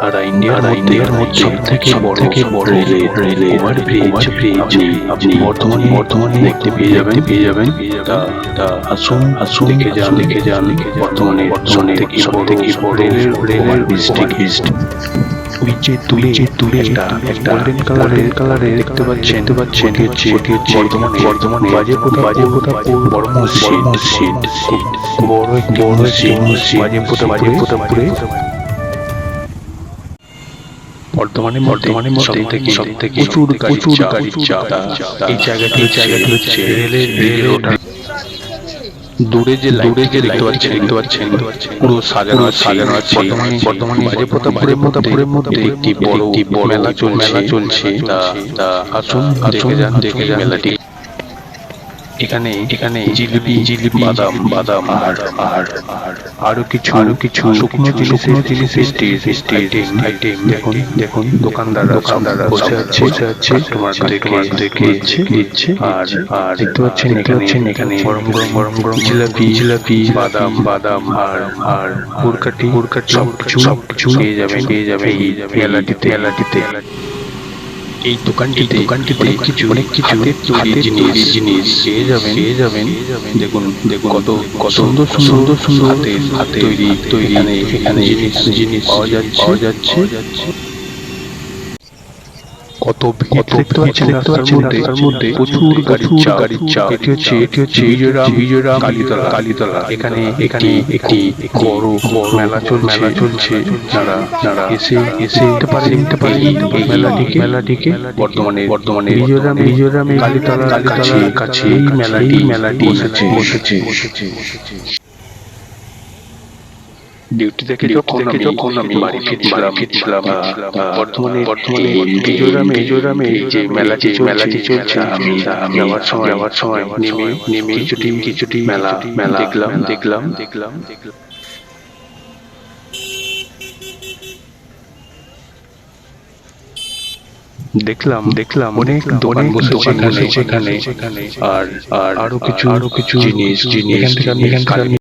সারা ইন্ডিয়ার ইন্ডিয়ার মধ্যে থেকে বড় থেকে বড় রেলের রেলের ওভারব্রিজ ওভারব্রিজ আপনি বর্তমানে বর্তমানে দেখতে পেয়ে যাবেন পেয়ে যাবেন তা তা আসুন আসুন দেখে যান দেখে যান বর্তমানে বর্তমানে সব থেকে বড় রেলের রেলের ওভারব্রিজ নিচে তুলে তুলে একটা একটা গোল্ডেন কালারের কালারে দেখতে পাচ্ছেন দেখতে পাচ্ছেন হচ্ছে এটি হচ্ছে বর্তমানে বর্তমানে বাজে পোতা বাজে পোতা বড় মসজিদ মসজিদ বড় একটি মসজিদ বাজে পোতা বাজে পোতা পুরে বর্তমানে বর্তমানে সব থেকে সব থেকে প্রচুর প্রচুর গাড়ির চাপ। এই জায়গাটি এই জায়গাটি হচ্ছে রেলের রেলে ওঠা দূরে যে দূরে যে দেখতে পাচ্ছেন দেখতে পাচ্ছেন পুরো সাজানো সাজানো আছে। বর্তমানে বর্তমানে বাজে প্রতাপপুরের প্রতাপপুরের মধ্যে একটি বড় একটি বড় মেলা চলছে। মেলা চলছে। আসুন দেখে যান দেখে যান। মেলাটি। এখানে এখানে জিলিপি জিলিপি বাদাম বাদাম আর আর আর কিছু আরও কিছু শুকনো শুকনো জিনিস স্টেজ স্টেজ আইটেম দেখুন দেখুন দোকানদার দোকানদার বসে আছে বসে আছে তোমার দেখে দেখে দিচ্ছে দিচ্ছে আর আর দেখতে পাচ্ছেন দেখতে পাচ্ছেন এখানে গরম গরম গরম গরম জিলাপি জিলাপি বাদাম বাদাম আর আর পুরকাটি পুরকাটি সব কিছু সব কিছু পেয়ে যাবেন পেয়ে যাবেন এই মেলাটিতে মেলাটিতে এই দোকানটিতে দোকানটিতে কিছু অনেক কিছু হাতের তৈরি জিনিস জিনিস পেয়ে যাবেন পেয়ে যাবেন। দেখুন দেখুন কত কত সুন্দর সুন্দর সুন্দর হাতের হাতে তৈরি তৈরি এখানে জিনিস জিনিস পাওয়া যাচ্ছে। পাওয়া যাচ্ছে। কত ভিড় দেখতে পাচ্ছেন রাস্তার মধ্যে প্রচুর গাড়ির চাপ গাড়ির চাপ এটি হচ্ছে এটি হচ্ছে কালীতলা। কালীতলা। এখানে এখানে একটি বড় বড় মেলা চলছে মেলা চলছে। যারা যারা এসে এসে দেখতে পারেন দেখতে পারেন এই মেলাটিকে মেলাটিকে বর্তমানে বর্তমানে বিজয়রাম বিজয়রামে কালীতলা কাছে কাছে এই মেলাটি মেলাটি বসেছে। বসেছে বসেছে। ডিউটি থেকে যখন যখন আমি বাড়ি ফিরছিলাম ফিরছিলাম বর্তমানে বর্তমানে মিজোরামে মিজোরামে এই যে মেলাটি মেলাটি চলছে আমি যাওয়ার সময় যাওয়ার সময় নেমে নেমে কিছুটি কিছুটি মেলা মেলা দেখলাম দেখলাম দেখলাম দেখলাম। দেখলাম দেখলাম অনেক দোকান বসেছে এখানে। সেখানে আর আর আরও কিছু আরও কিছু জিনিস জিনিস এখান থেকে আমি